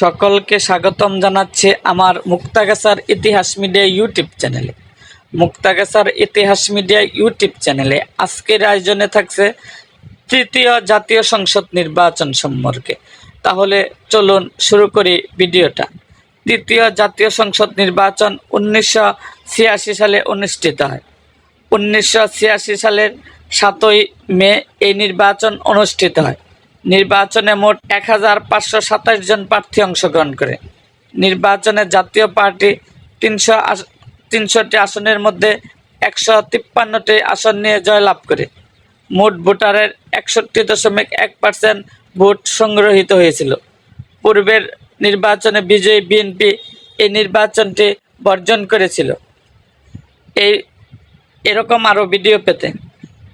সকলকে স্বাগতম জানাচ্ছে আমার মুক্তাগাছার ইতিহাস মিডিয়া ইউটিউব চ্যানেলে। মুক্তাগাছার ইতিহাস মিডিয়া ইউটিউব চ্যানেলে আজকের আয়োজনে থাকছে তৃতীয় জাতীয় সংসদ নির্বাচন সম্পর্কে। তাহলে চলুন শুরু করি ভিডিওটা। তৃতীয় জাতীয় সংসদ নির্বাচন উনিশশো ছিয়াশি সালে অনুষ্ঠিত হয়। উনিশশো ছিয়াশি সালের সাতই মে এই নির্বাচন অনুষ্ঠিত হয়। নির্বাচনে মোট এক হাজার পাঁচশো সাতাশ জন প্রার্থী অংশগ্রহণ করে। নির্বাচনে জাতীয় পার্টি তিনশো তিনশোটি আসনের মধ্যে একশো তিপ্পান্নটি আসন নিয়ে জয়লাভ করে। মোট ভোটারের একষট্টি দশমিক এক পার্সেন্ট ভোট সংগ্রহীত হয়েছিল। পূর্বের নির্বাচনে বিজয়ী বিএনপি এই নির্বাচনটি বর্জন করেছিল। এই এরকম আরও ভিডিও পেতে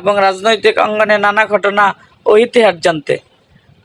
এবং রাজনৈতিক অঙ্গনে নানা ঘটনা ও ইতিহাস জানতে